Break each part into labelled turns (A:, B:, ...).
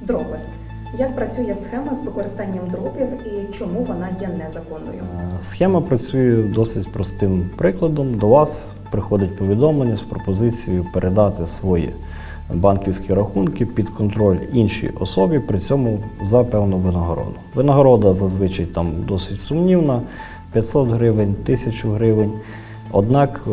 A: Дроби. Як працює схема з використанням дробів і чому вона є незаконною?
B: Е, Схема працює досить простим прикладом. До вас приходить повідомлення з пропозицією передати свої банківські рахунки під контроль іншій особі, при цьому за певну винагороду. Винагорода зазвичай там досить сумнівна: 500 гривень, 1000 гривень. Однак е,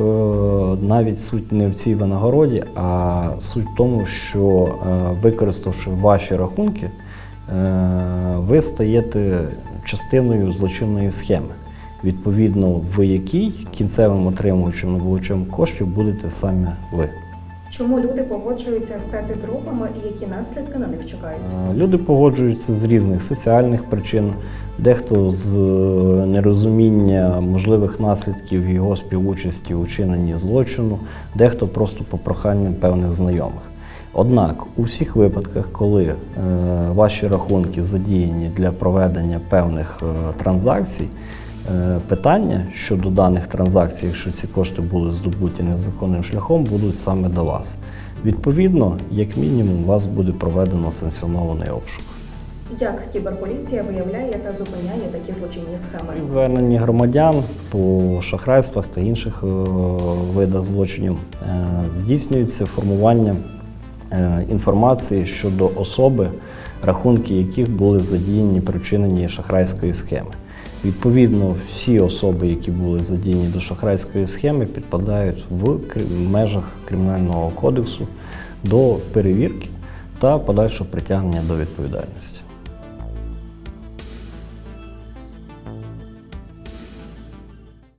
B: навіть суть не в цій винагороді, а суть в тому, що е, використавши ваші рахунки, е, ви стаєте частиною злочинної схеми, відповідно в якій кінцевим отримувачем набувачем коштів будете саме ви.
A: Чому люди погоджуються стати дробами і які наслідки на них чекають?
B: Люди погоджуються з різних соціальних причин, дехто з е, нерозуміння можливих наслідків його співучасті у чиненні злочину, дехто просто по проханням певних знайомих. Однак у всіх випадках, коли е, ваші рахунки задіяні для проведення певних е, транзакцій, питання щодо даних транзакцій, якщо ці кошти були здобуті незаконним шляхом, будуть саме до вас. Відповідно, як мінімум, у вас буде проведено санкціонований обшук.
A: Як кіберполіція виявляє та зупиняє такі злочинні схеми?
B: При зверненні громадян по шахрайствах та інших е, видах злочинів е, здійснюється формування е, інформації щодо особи, рахунки яких були задіяні при вчиненні шахрайської схеми. Відповідно, всі особи, які були задіяні до шахрайської схеми, підпадають в межах Кримінального кодексу до перевірки та подальшого притягнення до відповідальності.